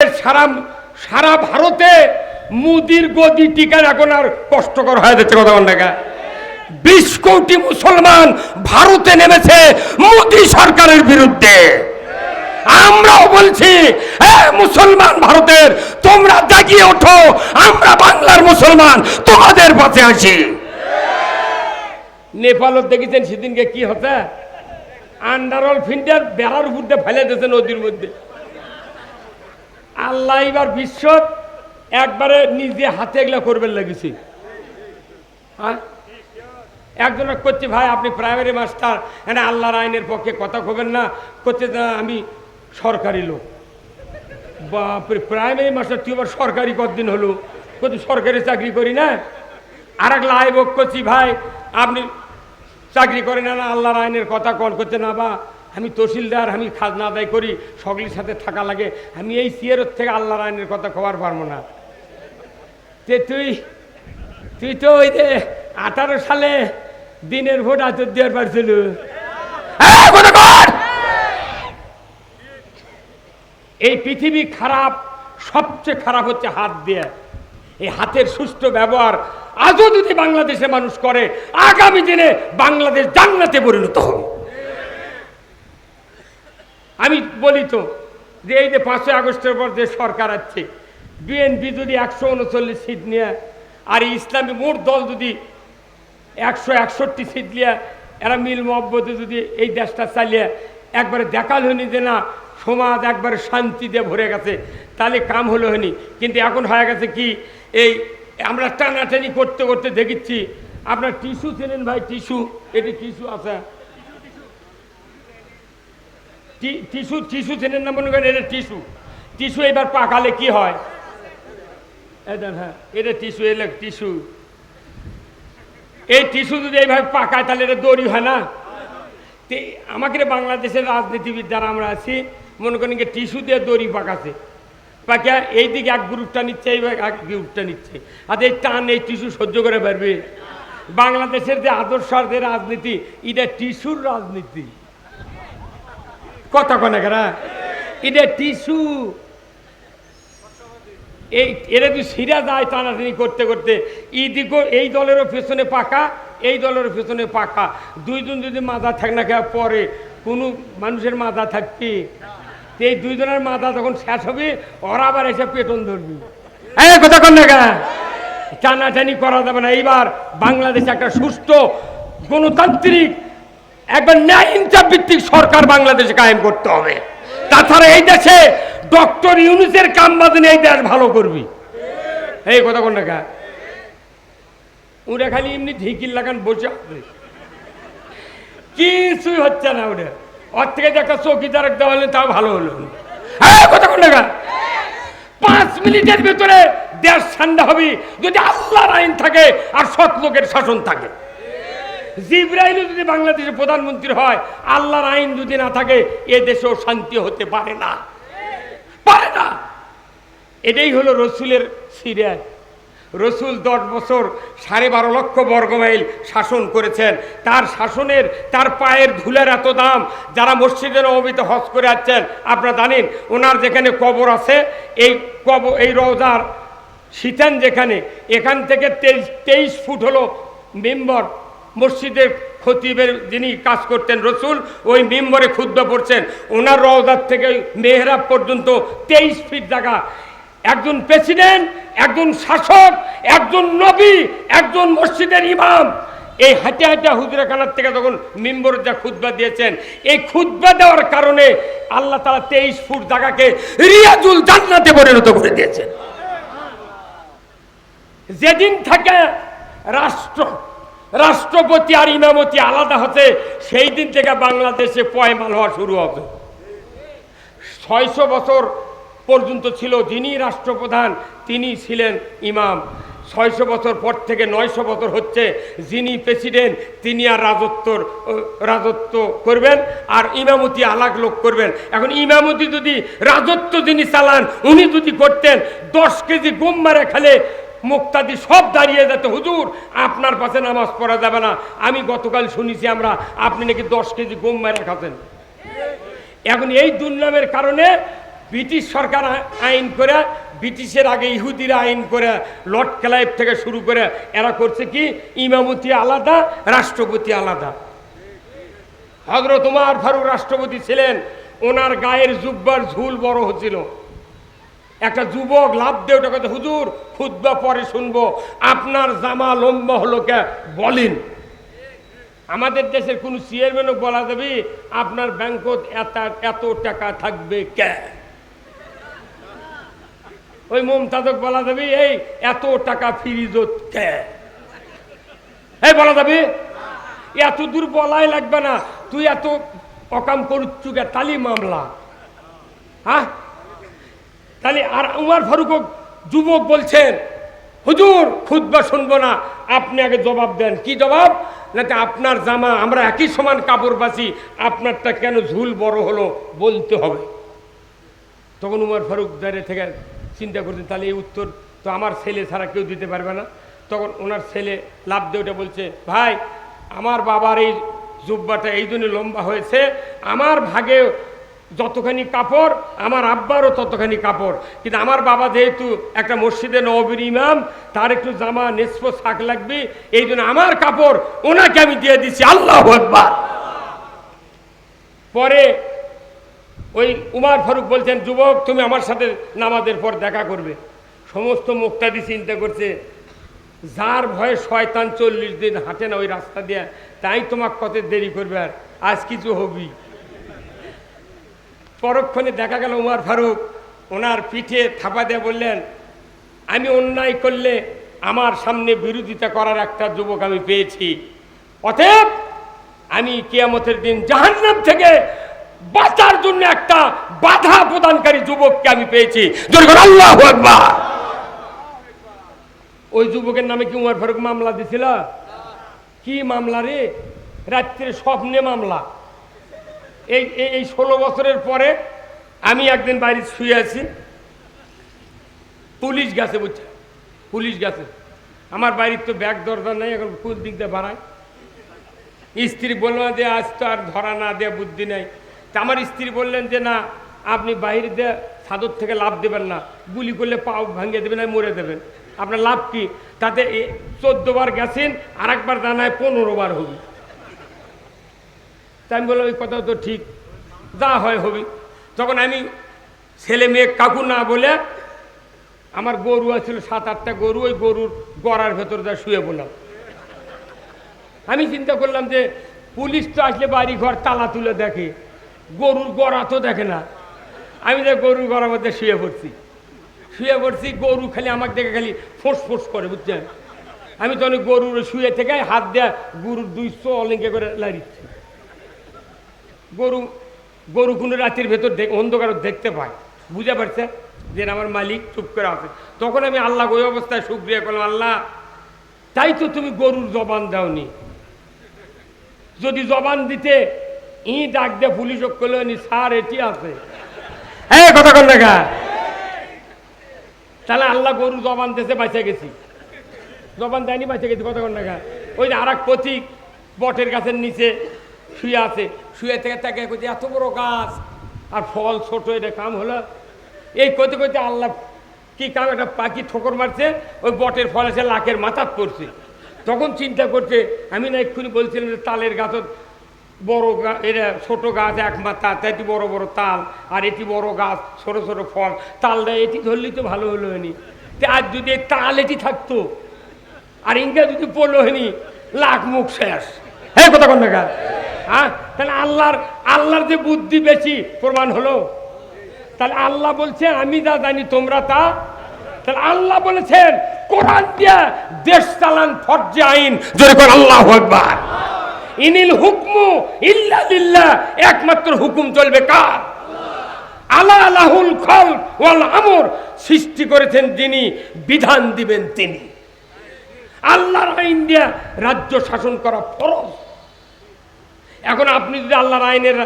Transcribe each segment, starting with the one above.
সারা সারা ভারতে মুদির গদি টিকার এখন আর কষ্টকর হয়ে যাচ্ছে, কথা দেখা বিশ কোটি মুসলমান ভারতে নেমেছে মোদী সরকারের বিরুদ্ধে। আমরাও বলছি মুসলমান ভারতের, তোমরা জাগিয়ে ওঠো, আমরা বাংলার মুসলমান, তোমাদের পথে আসি নেপালত দেখেছেন সেদিনকে কি হচ্ছে? আন্ডারল ফিন্ডার বেড়ার উপর ফেলে দিয়েছে নদীর মধ্যে। আল্লাহ এবার বিশ্ব একবারে নিজে হাতে এগুলা করবেন লাগিছে। হ্যাঁ? একজন করছে, ভাই, আপনি প্রাইমারি মাস্টার হ্যাঁ আল্লাহর আইনের পক্ষে কথা কবেন না করছে আমি সরকারি লোক। বাপরে প্রাইমারি মাস্টার তুই আবার সরকারি কতদিন হলো? করছি সরকারি চাকরি করি না? আর এক লাইভ করছি, ভাই, আপনি চাকরি করেন না, আল্লাহর আইনের কথা কল করছে না, বা আমি তহসিলদার আমি খাজনা আদায় করি সকলের সাথে থাকা লাগে। আমি এই সিয়ারত থেকে আল্লাহর আইনের কথা খবর পারব না। তে তুই তুই তো ওই যে আঠারো সালে দিনের ভোট আতর দেওয়ার পারছিল এই এই পৃথিবী খারাপ সবচেয়ে খারাপ হচ্ছে হাত দিয়ে। এই হাতের সুষ্ঠু ব্যবহার আজও যদি বাংলাদেশে মানুষ করে আগামী দিনে বাংলাদেশ জান্নাতে পরিণত হবে। আমি বলি তো যে এই যে পাঁচই আগস্টের পর যে সরকার আছে বিএনপি যদি একশো উনচল্লিশ সিট নিয়ে, আর ইসলামী মোট দল যদি একশো একষট্টি সিট নিয়ে, এরা মিল মহব্বতে যদি এই দেশটা চালিয়ে একবারে দেখাল হয়নি যে না, সমাজ একবারে শান্তিতে ভরে গেছে, তাহলে কাম হলো হয়নি। কিন্তু এখন হয়ে গেছে কি, এই আমরা টানাটানি করতে করতে দেখিচ্ছি, আপনার টিস্যু চেনেন ভাই, টিস্যু, এটি টিস্যু আছে। টি- টিস্যু টিস্যু চেনেন না মনে করেন? এটা টিস্যু টিস্যু এবার পাকালে কি হয়? এই হ্যাঁ এটা টিস্যু এলে টিস্যু এই টিস্যু যদি এইভাবে পাকায়, তাহলে এটা দড়ি হয় না? আমাকে বাংলাদেশের রাজনীতিবিদ যারা আমরা আছি, মনে করেন কি টিস্যু দিয়ে দড়ি পাকাছে। পাকা এইদিকে এক গ্রুপটা নিচ্ছে, এইভাবে এক গ্রুপটা নিচ্ছে। আর এই টান, এই টিস্যু সহ্য করে পারবে। বাংলাদেশের যে আদর্শ রাজনীতি, এটা টিস্যুর রাজনীতি। কথা কনে কারা? এটা টিস্যু এই, এরা যদি সিরা যায় টানাটানি করতে করতে ইদিকো এই দলেরও পেছনে পাকা, এই দলেরও পেছনে পাকা। দুইজন যদি মাথা থাক না খেয়ে পরে কোনো মানুষের মাথা থাকবে। এই দুইজনের মাথা যখন শেষ হবে, ওরা আবার এসে পেটন ধরবি। এই কথা কন না? টানাটানি করা যাবে না। এইবার বাংলাদেশে একটা সুস্থ গণতান্ত্রিক একবার ন্যায় ইনসাফ ভিত্তিক সরকার বাংলাদেশে কায়েম করতে হবে। তাছাড়া এই দেশে ডক্টর ইউনুসের কাম বাদে এই দেশ ভালো করবি। এই কথা কোন টাকা ওরা খালি এমনি ঢিকির লাগান বসে কিছুই হচ্ছে না ওটা ওর থেকে যে একটা চৌকিদার দেওয়া হলে তাও ভালো হলো কথা কোন টাকা পাঁচ মিনিটের ভেতরে দেশ ঠান্ডা হবে। যদি আল্লাহর আইন থাকে আর সৎ লোকের শাসন থাকে। জিব্রাইল যদি বাংলাদেশের প্রধানমন্ত্রী হয়, আল্লাহর আইন যদি না থাকে, এ দেশেও শান্তি হতে পারে না। পারে না। এটাই হলো রসুলের সিরিয়াল রসুল দশ বছর সাড়ে বারো লক্ষ বর্গমাইল শাসন করেছেন। তার শাসনের, তার পায়ের ধুলের এত দাম, যারা মসজিদের নবমীতে হজ করে যাচ্ছেন আপনারা জানেন, ওনার যেখানে কবর আছে, এই কবর, এই রওজার শীতান যেখানে, এখান থেকে তেইশ তেইশ ফুট হলো মেম্বর। মসজিদের খতিবের যিনি কাজ করতেন রসুল, ওই মেম্বরে ক্ষুদ্র পড়ছেন। ওনার রওজার থেকে মেহরাব পর্যন্ত তেইশ ফিট জায়গা। একজন প্রেসিডেন্ট, একজন শাসক, একজন নবী, একজন মসজিদের ইমাম। এই হাঁটে হাঁটে হুজরাখানার থেকে তখন মেম্বর যা খুদ্া দিয়েছেন, এই খুদ্া দেওয়ার কারণে আল্লাহ তালা তেইশ ফুট জায়গাকে রিয়াজুল জান্নাতে পরিণত করে দিয়েছেন। যেদিন থাকে রাষ্ট্র রাষ্ট্রপতি আর ইমামতি আলাদা হচ্ছে সেই দিন থেকে বাংলাদেশে পয়মাল হওয়া শুরু হবে। ছয়শো বছর পর্যন্ত ছিল যিনি রাষ্ট্রপ্রধান, তিনি ছিলেন ইমাম। ছয়শো বছর পর থেকে নয়শো বছর হচ্ছে যিনি প্রেসিডেন্ট, তিনি আর রাজত্বর রাজত্ব করবেন আর ইমামতি আলাগ লোক করবেন। এখন ইমামতি যদি রাজত্ব যিনি চালান, উনি যদি করতেন, দশ কেজি গম মারে খেলে মুক্তাদি সব দাঁড়িয়ে যেত, হুজুর, আপনার পাশে নামাজ পড়া যাবে না। আমি গতকাল শুনেছি আমরা, আপনি নাকি দশ কেজি গম মারে খাচ্ছেন। এখন এই দুর্নামের কারণে ব্রিটিশ সরকার আইন করে, ব্রিটিশের আগে ইহুদিরা আইন করে, লর্ড ক্লাইভ থেকে শুরু করে, এরা করছে কি? ইমামতি আলাদা, রাষ্ট্রপতি আলাদা। হজরত উমার ফারুক রাষ্ট্রপতি ছিলেন, ওনার গায়ের জুব্বার ঝুল বড় হচ্ছিল। একটা যুবক লাভ দিয়ে ওটা কথা হুজুর খুদ্া পরে শুনব। আপনার জামা লম্বা হলো কে? বলেন। আমাদের দেশের কোন চেয়ারম্যানও বলা যাবে, আপনার ব্যাংকত এত এত টাকা থাকবে কে? ওই মমতাজক বলা যাবে, এই, এত টাকা ফিরিজত কে? এই বলা যাবে, এত দূর বলাই লাগবে না। তুই এত অকাম করুচ্ছু কে? তালি মামলা। হ্যাঁ? তাহলে আর উমার ফারুক যুবক বলছেন, হুজুর খুদবা শুনব না। আপনি আগে জবাব দেন। কি জবাব? নাকি আপনার জামা, আমরা একই সমান কাপড় বাসি, আপনারটা কেন ঝুল বড় হলো বলতে হবে। তখন উমার ফারুক দাঁড়িয়ে থেকে চিন্তা করছেন তাহলে এই উত্তর তো আমার ছেলে ছাড়া কেউ দিতে পারবে না। তখন ওনার ছেলে লাভ দিয়ে ওটা বলছে, ভাই, আমার বাবার এই জুব্বাটা এই জন্য লম্বা হয়েছে, আমার ভাগে যতখানি কাপড়, আমার আব্বারও ততখানি কাপড়। কিন্তু আমার বাবা যেহেতু একটা মসজিদে নবীর ইমাম, তার একটু জামা নেসফ শাক লাগবে, এই জন্য আমার কাপড় ওনাকে আমি দিয়ে দিচ্ছি আল্লাহ একবার পরে ওই উমার ফারুক বলছেন, যুবক, তুমি আমার সাথে নামাজের পর দেখা করবে। সমস্ত মুক্তাদি চিন্তা করছে, যার ভয়ে শয়তান চল্লিশ দিন হাঁটে না ওই রাস্তা দিয়ে, তাই তোমার কত দেরি করবে আর? আজ কিছু হবি। পরক্ষণে দেখা গেল উমার ফারুক, ওনার পিঠে থাপা দিয়ে বললেন, আমি অন্যায় করলে আমার সামনে বিরোধিতা করার একটা যুবক আমি পেয়েছি। অতএব আমি কিয়ামতের দিন জাহান্নাম থেকে বাঁচার জন্য একটা বাধা প্রদানকারী যুবককে আমি পেয়েছি। ওই যুবকের নামে কি উমার ফারুক মামলা দিছিল? কি মামলা রে? রাত্রে স্বপ্নে মামলা। এই, এই- ষোলো বছরের পরে আমি একদিন বাড়ি শুয়ে আছি। পুলিশ গেছে বুঝছে? পুলিশ গেছে। আমার বাড়ির তো ব্যাগ দরজা নেই, এখন কোন দিক দিয়ে বাড়ায়। স্ত্রী বলল যে, আজ তো আর ধরা না দেয়া বুদ্ধি নেই। তা আমার স্ত্রী বললেন যে, না, আপনি বাইরে দিয়ে সাদর থেকে লাভ দেবেন না। গুলি করলে পাও ভাঙিয়ে দেবেন আর মরে দেবেন। আপনার লাভ কি? তাতে চোদ্দ বার গেছেন আর একবার জানায় পনেরো বার হবে। তাই আমি বললাম ওই কথা তো ঠিক, যা হয় হবে। তখন আমি ছেলে মেয়ে কাকু না বলে আমার গরু আছিল সাত, আটটা গরু, ওই গরুর গড়ার ভেতর যা শুয়ে বললাম আমি চিন্তা করলাম যে পুলিশ তো আসলে বাড়ি ঘর তালা তুলে দেখে, গরুর গড়া তো দেখে না। আমি যে গরুর গড়ার মধ্যে শুয়ে পড়ছি শুয়ে পড়ছি, গরু খালি আমাকে দেখে খালি ফোঁস ফোঁস করে, বুঝছেন? আমি তখন ওই গরুর শুয়ে থেকে হাত দেয়া গরুর দুই চো অলিঙ্কে করে লাড়িচ্ছি গরু গরু কোনো রাতের ভেতর দেখ, অন্ধকার দেখতে পায়। বুঝে পারছে? যে আমার মালিক চুপ করে আছে। তখন আমি আল্লাহ ওই অবস্থায় সুক্রিয়া করলাম, আল্লাহ, তাই তো তুমি গরুর জবান দাওনি। যদি জবান দিতে ই ডাক দিয়ে পুলিশ করল নি, স্যার, এটি আছে। হ্যাঁ কথা কন দেখা তাহলে আল্লাহ গরু জবান দেশে বাঁচে গেছি। জবান দেয়নি বাঁচে গেছি, কথা কন দেখা ওই আর এক প্রতীক বটের গাছের নিচে শুয়ে আছে। শুয়ে থেকে তাকে করছে এত বড় গাছ, আর ফল ছোট, এটা কাম হলো। এই করতে করতে আল্লাহ কি কাম, একটা পাখি ঠোকর মারছে, ওই বটের ফল এসে লাখের মাথাত পড়ছে। তখন চিন্তা করছে, আমি না এক্ষুনি বলছিলাম যে তালের গাছত বড় এটা ছোট গাছ এক মাথা এটি বড় বড় তাল, আর এটি বড় গাছ, ছোট ছোট ফল। তাল দেয় এটি ধরলেই তো ভালো হলো হয়নি। আর যদি তাল এটি থাকতো, আর ইংরেজ যদি পড়ল হয়নি, লাখ মুখ শেষ। হ্যাঁ কথা কোন দেখা হ্যাঁ? তাহলে আল্লাহর আল্লাহর যে বুদ্ধি বেশি, প্রমাণ হলো। তাহলে আল্লাহ বলছে, আমি যা জানি, তোমরা তা। তাহলে আল্লাহ বলেছেন, কোরআন দিয়া দেশ চালান ফর্জে আইন। জোরে কর, আল্লাহ একবার ইনিল হুকমু ইল্লা একমাত্র হুকুম চলবে কার? আলা আলাহুল খল ওয়াল আমর, সৃষ্টি করেছেন যিনি, বিধান দিবেন তিনি। আল্লাহর আইন দিয়া রাজ্য শাসন করা ফরজ। এখন আপনি যদি আল্লাহর আইনের,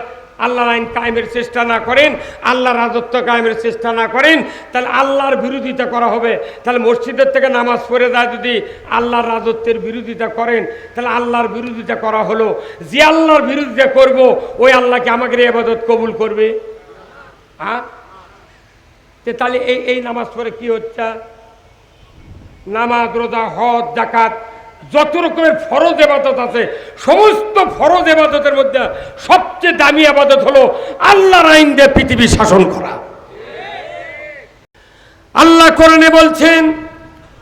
আল্লাহর আইন কায়েমের চেষ্টা না করেন, আল্লাহর রাজত্ব কায়েমের চেষ্টা না করেন, তাহলে আল্লাহর বিরোধিতা করা হবে। তাহলে মসজিদের থেকে নামাজ পড়ে যায় যদি আল্লাহর রাজত্বের বিরোধিতা করেন, তাহলে আল্লাহর বিরোধিতা করা হলো। যে আল্লাহর বিরোধিতা করব, ওই আল্লাহকে আমাকে এবাদত কবুল করবে? হ্যাঁ তাহলে এই এই নামাজ পড়ে কি হচ্ছে? নামাজ, রোজা, হজ জাকাত যত রকমের ফরজ এবাদত আছে, সমস্ত ফরজ এবাদতের মধ্যে সবচেয়ে দামি আবাদত হলো আল্লাহর আইন দিয়ে পৃথিবী শাসন করা। আল্লাহ কোরআনে বলছেন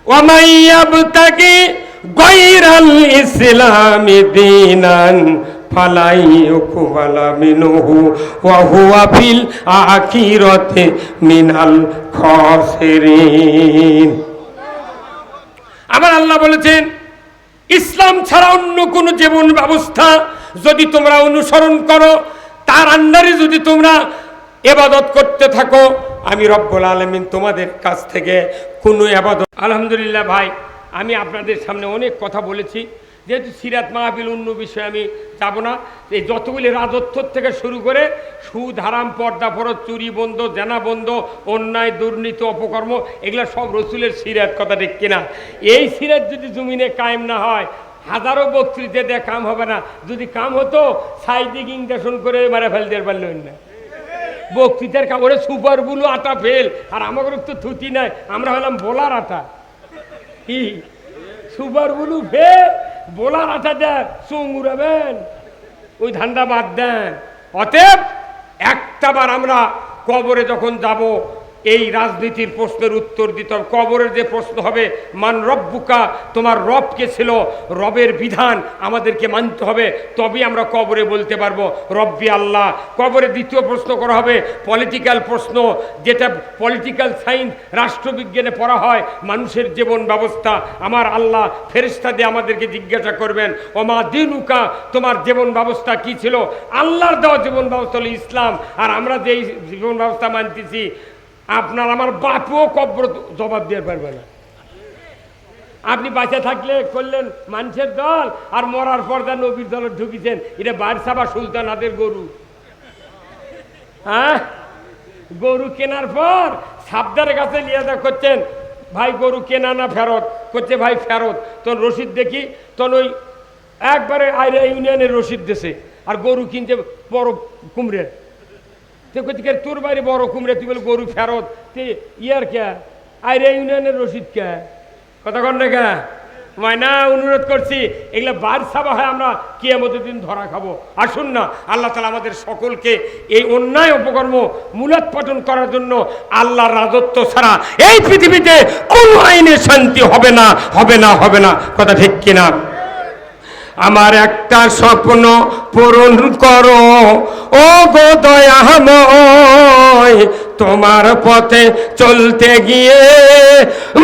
ওয়ামাইয়াবতাকি গায়রাল ইসলামি দীনান ফালাই ইউকবালা মিনহু ওয়া হুয়া ফিল আখিরাতি মিনাল খাসিরিন। আমার আল্লাহ বলেছেন ইসলাম ছাড়া অন্য কোনো জীবন ব্যবস্থা যদি তোমরা অনুসরণ করো, তার আন্ডারে যদি তোমরা এবাদত করতে থাকো, আমি রব্বুল আলমিন তোমাদের কাছ থেকে কোনো আবাদত আলহামদুলিল্লাহ ভাই, আমি আপনাদের সামনে অনেক কথা বলেছি। যেহেতু সিরাত মাহবিল অন্য বিষয়ে আমি যাব না, এই যতগুলি রাজত্বর থেকে শুরু করে সুদ, হারাম, পর্দা ফরত চুরি, বন্ধ, জানা বন্ধ, অন্যায়, দুর্নীতি, অপকর্ম, এগুলো সব রসুলের সিরাত, কথা ঠিক কিনা? এই সিরাত যদি জমিনে কায়েম না হয়, হাজারো বক্তৃতে দেয় কাম হবে না। যদি কাম হতো, সাইদিক ইংডেশন করে মারে ফেলতে পারলেন না। বক্তৃতার কাপড়ে সুপার বুলু আটা ফেল, আর আমাদের তো থুতি নাই, আমরা হলাম বোলার আটা। কি? সুপার বুলু ফেল বোলার আটা দেন চুং উড়াবেন ওই ধান্দা বাদ দেন। অতএব একটাবার আমরা কবরে যখন যাব এই রাজনীতির প্রশ্নের উত্তর দিতে হবে। কবরের যে প্রশ্ন হবে, মান রব্বুকা, তোমার রবকে ছিল? রবের বিধান আমাদেরকে মানতে হবে। তবেই আমরা কবরে বলতে পারব, রব্বি আল্লাহ। কবরে দ্বিতীয় প্রশ্ন করা হবে পলিটিক্যাল প্রশ্ন, যেটা পলিটিক্যাল সায়েন্স রাষ্ট্রবিজ্ঞানে পড়া হয়, মানুষের জীবন ব্যবস্থা। আমার আল্লাহ ফেরিস্তা দিয়ে আমাদেরকে জিজ্ঞাসা করবেন, ওমা দিনুকা, তোমার জীবন ব্যবস্থা কি ছিল? আল্লাহর দেওয়া জীবন ব্যবস্থা হলো ইসলাম। আর আমরা যেই জীবন ব্যবস্থা মানতেছি আপনার আমার বাপও কব্র জবাব দিয়ে পারবে না। আপনি বাঁচা থাকলে করলেন মানুষের দল, আর মরার পর যা নবীর দলে ঢুকিছেন, এটা বারসাবা সুলতানাদের গরু। হ্যাঁ? গরু কেনার পর সাবদারের কাছে নিয়ে করছেন, ভাই, গরু কেনা না ফেরত? করছে, ভাই, ফেরত। তখন রসিদ দেখি, তখন ওই একবারে আইরা ইউনিয়নের রসিদ দেশে আর গরু কিনছে বড় কুমড়ের। তো কোথায় তোর বাড়ি বড় কুমড়ে, তুই বলে গরু ফেরত। তে ইয়ার কে, আইরে ইউনিয়নের রশিদ কে? কথা কন না কে? মায়না, অনুরোধ করছি, এগুলো বার সাবা হয় আমরা কিয়ামতের দিন ধরা খাব। আসুন না, আল্লাহ তালা আমাদের সকলকে এই অন্যায় উপকর্ম মূলোৎপাটন করার জন্য আল্লাহর রাজত্ব ছাড়া এই পৃথিবীতে কোনো আইনে শান্তি হবে না হবে না হবে না। কথা ঠিক কিনা? আমার একটা স্বপ্ন পূরণ করো। ও গো দয়াময়, তোমার পথে চলতে গিয়ে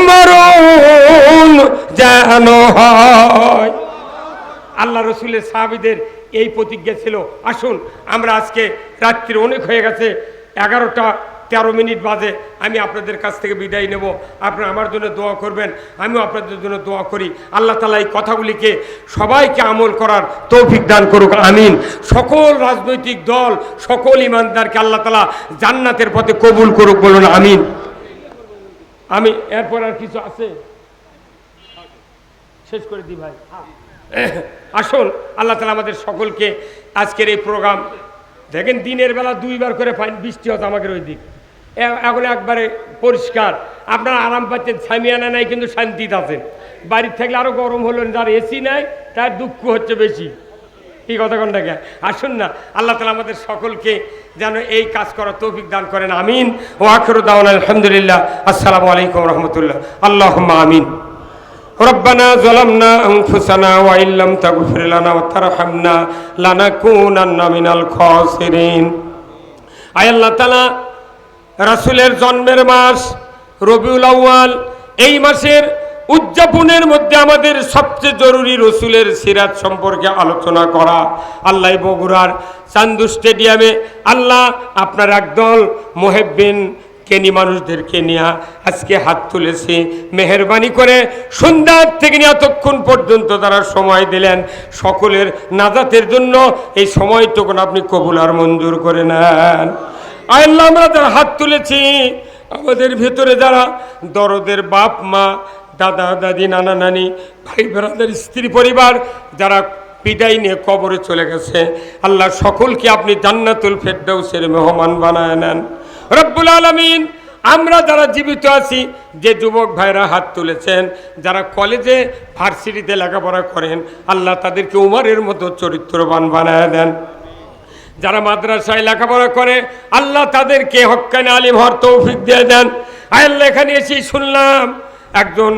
মরণ যেন হয়। আল্লাহ রসুলের সাহাবিদের এই প্রতিজ্ঞা ছিল। আসুন, আমরা আজকে রাত্রি অনেক হয়ে গেছে, এগারোটা তেরো মিনিট বাজে, আমি আপনাদের কাছ থেকে বিদায় নেব। আপনারা আমার জন্য দোয়া করবেন, আমিও আপনাদের জন্য দোয়া করি। আল্লাহ তালা এই কথাগুলিকে সবাইকে আমল করার তৌফিক দান করুক, আমিন। সকল রাজনৈতিক দল, সকল ইমানদারকে আল্লাহ তালা জান্নাতের পথে কবুল করুক বলুন, আমিন। আমি, এরপর আর কিছু আছে? শেষ করে দিই ভাই। আসল, আল্লাহ তালা আমাদের সকলকে আজকের এই প্রোগ্রাম, দেখেন দিনের বেলা দুইবার করে ফাইন, বৃষ্টি হতো আমাদের ওই দিক। এ- এখন একবারে পরিষ্কার আপনারা আরাম পাচ্ছেন সামিয়ানা নাই কিন্তু শান্তিতে আছেন বাড়ির থাকলে আরও গরম হলো যার এসি নাই তার দুঃখ হচ্ছে বেশি কি কথা কোনটাকে আসুন না আল্লাহ তালা আমাদের সকলকে যেন এই কাজ করার তৌফিক দান করেন আমিন ও আখর দাওয়ান আলহামদুলিল্লাহ আসসালামু আলাইকুম রহমতুল্লাহ আল্লাহ আমিন ربنا ظلمنا أنفسنا وإن لم تغفر لنا وترحمنا لنكونن من الخاسرين আয় আল্লাহ তালা রাসুলের জন্মের মাস রবিউল আউয়াল, এই মাসের উদযাপনের মধ্যে আমাদের সবচেয়ে জরুরি রসুলের সিরাত সম্পর্কে আলোচনা করা। আল্লাহ বগুড়ার চান্দু স্টেডিয়ামে আল্লাহ আপনার একদল মোহেব্বিন কেনি মানুষদেরকে নিয়ে আজকে হাত তুলেছে। মেহরবানি করে সন্ধ্যার থেকে নিয়ে এতক্ষণ পর্যন্ত তারা সময় দিলেন। সকলের নাজাতের জন্য এই সময়টুকু আপনি কবুল আর মঞ্জুর করে নেন। আল্লাহ, আমরা যারা হাত তুলেছি, আমাদের ভেতরে যারা দরদের বাপ, মা, দাদা, দাদি, নানা, নানি, ভাই বেড়াদের স্ত্রী, পরিবার, যারা বিদায় নিয়ে কবরে চলে গেছে, আল্লাহ সকলকে আপনি জান্নাতুল ফেরদাউসের মেহমান বানায় নেন। রব্বুল আলমিন, আমরা যারা জীবিত আছি, যে যুবক ভাইরা হাত তুলেছেন, যারা কলেজে ভার্সিটিতে লেখাপড়া করেন, আল্লাহ তাদেরকে উমারের মতো চরিত্রবান বানায় দেন। যারা মাদ্রাসায় লেখাপড়া করে, আল্লাহ তাদেরকে হক্কানি আলিম হর তৌফিক দিয়ে দেন। আল্লাহ, এখানে এসেই শুনলাম, একজন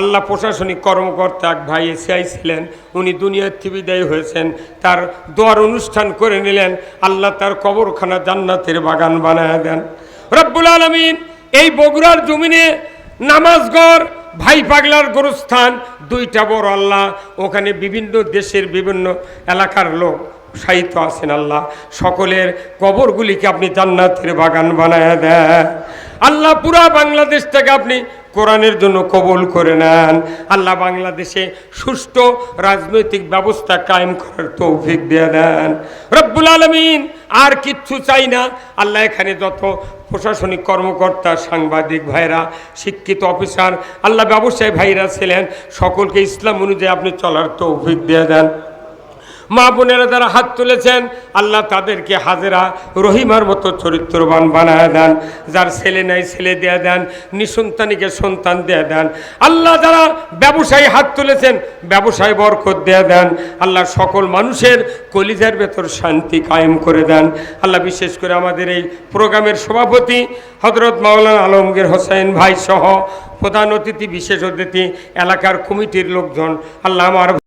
আল্লাহ প্রশাসনিক কর্মকর্তা এক ভাই এসিআই ছিলেন, উনি দুনিয়ার থেকে বিদায় হয়েছেন, তার দোয়ার অনুষ্ঠান করে নিলেন, আল্লাহ তার কবরখানা জান্নাতের বাগান বানায় দেন। রব্বুল আলমিন, এই বগুড়ার জমিনে নামাজগড় ভাই পাগলার গোরস্থান, দুইটা বড় আল্লাহ, ওখানে বিভিন্ন দেশের বিভিন্ন এলাকার লোক সাহিত্য আছেন আল্লাহ। সকলের কবরগুলিকে আপনি জান্নাতের বাগান বানায় দেন। আল্লাহ পুরা বাংলাদেশটাকে আপনি কোরআনের জন্য কবল করে নেন। আল্লাহ বাংলাদেশে সুষ্ঠু রাজনৈতিক ব্যবস্থা কায়েম করার তৌফিক দিয়ে দেন। রব্বুল আলমিন, আর কিচ্ছু চাই না। আল্লাহ এখানে যত প্রশাসনিক কর্মকর্তা, সাংবাদিক ভাইরা, শিক্ষিত অফিসার, আল্লাহ ব্যবসায়ী ভাইরা ছিলেন, সকলকে ইসলাম অনুযায়ী আপনি চলার তৌফিক দিয়ে দেন। মা বোনেরা যারা হাত তুলেছেন, আল্লাহ তাদেরকে হাজেরা রহিমার মতো চরিত্রবান বানায় দেন। যার ছেলে নাই, ছেলে দেয়া দেন, নিঃসন্তানীকে সন্তান দেয়া দেন। আল্লাহ যারা ব্যবসায়ী হাত তুলেছেন, ব্যবসায় বরকত দেয়া দেন। আল্লাহ সকল মানুষের কলিজার ভেতর শান্তি কায়েম করে দেন। আল্লাহ বিশেষ করে আমাদের এই প্রোগ্রামের সভাপতি হজরত মাওলানা আলমগীর হোসেন ভাই সহ প্রধান অতিথি, বিশেষ অতিথি, এলাকার কমিটির লোকজন, আল্লাহ আমার